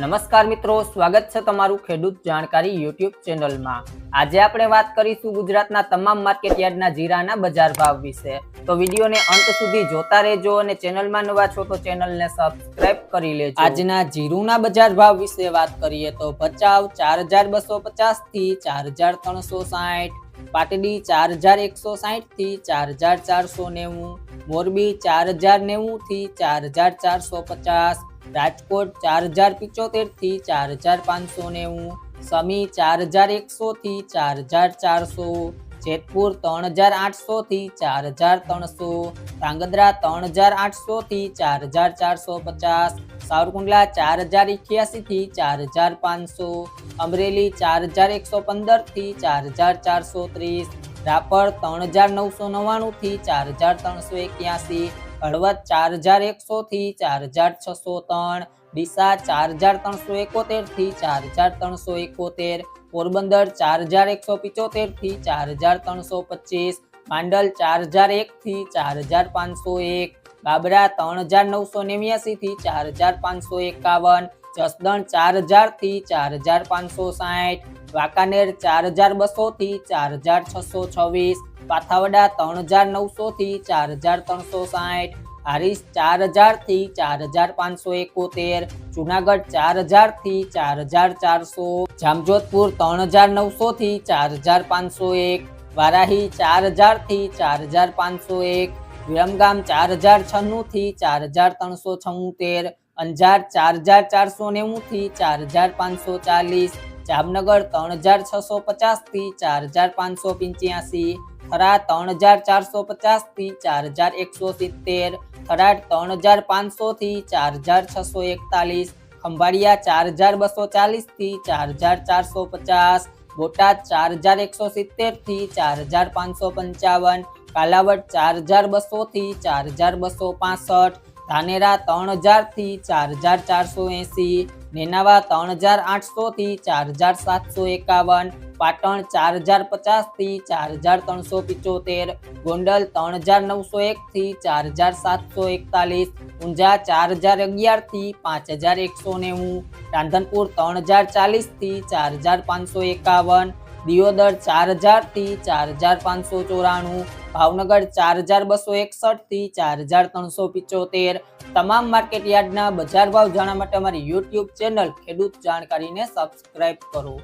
નમસ્કાર મિત્રો, સ્વાગત છે તમારું ખેડૂત જાણકારી યુટ્યુબ ચેનલમાં. આજે આપણે વાત કરીશું ગુજરાતના તમામ માર્કેટ યાર્ડના જીરાના બજાર ભાવ વિશે. તો વિડીયોને અંત સુધી જોતા રહેજો અને ચેનલમાં નવા છો તો ચેનલને સબસ્ક્રાઇબ કરી લેજો. આજના જીરુના બજાર ભાવ વિશે વાત કરીએ તો ભચાઉ ચાર હજાર બસો પચાસથી ચાર હજાર ત્રણસો સાઠ, પાટડી ચાર હજાર એકસો સાઠથી ચાર હજાર ચારસો નેવું, મોરબી ચાર હજાર નેવું થી ચાર હજાર ચારસો પચાસ રાજકોટ ચાર હજાર પિચોતેરથી ચાર હજાર પાંચસો નેવું સમી ચાર હજાર એકસો થી ચાર હજાર ચારસો જેતપુર ત્રણ હજાર આઠસો થી ચાર હજાર ત્રણસો ધ્રાંગધ્રા ત્રણ હજાર આઠસો થી ચાર હજાર ચારસો પચાસ સાવરકુંડલા ચાર હજાર ઇઠ્યાસી થી ચાર હજાર પાંચસો અમરેલી ચાર હજાર એકસો પંદરથી ચાર હજાર ચારસો ત્રીસ રાપર ત્રણ હજાર નવસો નવ્વાણું થી ચાર હજાર ત્રણસો એક્યાસી હળવદ ચાર હજાર એકસો થી ચાર હજાર છસો ત્રણ, ડીસા ચાર હજાર ત્રણસો એકોતેરથી ચાર હજાર ત્રણસો એકોતેર, પોરબંદર ચાર હજાર એકસો પિચોતેરથી ચાર હજાર ત્રણસો પચીસ, માંડલ ચાર હજાર એક થી ચાર હજાર પાંચસો એક, બાબરા ત્રણ હજાર નવસો નેવ્યાસી થી ચાર હજાર પાંચસો એકાવન જસદણ ચાર હજારથી ચાર હજાર પાંચસો સાઠ વાંકાનેર ચાર હજાર બસો થી ચાર હજાર છસો છવ્વીસ પાથાવડા ત્રણ હજાર નવસો થી ચાર હજાર ત્રણસો સાઠ હારીસ ચાર હજારથી ચાર હજાર પાંચસો એકોતેર જુનાગઢ ચાર હજારથી ચાર હજાર ચારસો જામજોધપુર ત્રણ હજાર નવસો થી ચાર હજાર પાંચસો એક વારાહી ચાર હજારથી ચાર હજાર પાંચસો એક વિરમગામ ચાર હજાર છન્નું થી ચાર હજાર ત્રણસો છોતેર અંજાર ચાર હજાર ચારસો નેવું થી ચાર હજાર પાંચસો ચાલીસ જામનગર ત્રણ હજાર છસો પચાસથી ચાર હજાર પાંચસો પંચ્યાસી થરા ત્રણ હજાર ચારસો પચાસથી ચાર હજાર એકસો સિત્તેર થરાદ ત્રણ હજાર પાંચસો થી ચાર હજાર છસો એકતાલીસ ખંભાળિયા ચાર હજાર બસો ચાલીસથી ચાર હજાર ચારસો પચાસ બોટાદ ચાર હજાર એકસો સિત્તેરથી ચાર હજાર પાંચસો પંચાવન કાલાવડ ચાર હજાર બસો થી ચાર હજાર બસો પાસઠ ધાનેરા ત્રણ હજારથી ચાર હજાર ચારસો એંસી નેનાવા ત્રણ હજાર આઠસો થી ચાર હજાર સાતસો એકાવન પાટણ ચાર હજાર પચાસથી ચાર હજાર ત્રણસો પિચોતેર ગોંડલ ત્રણ હજાર નવસો એક થી ચાર હજાર સાતસો એકતાલીસ ઊંઝા ચાર હજાર અગિયારથી પાંચ હજાર એકસો નેવું રાંધનપુર ત્રણ હજાર ચાલીસથી ચાર હજાર પાંચસો એકાવન દિયોદર ચાર હજારથી ચાર હજાર પાંચસો ચોરાણું ભાવનગર ચાર હજાર બસો એકસઠથી ચાર હજાર ત્રણસો પિચોતેર. તમામ માર્કેટ યાર્ડના બજાર ભાવ જાણવા માટે અમારી યુટ્યુબ ચેનલ ખેડૂત જાણકારીને સબસ્ક્રાઇબ કરો.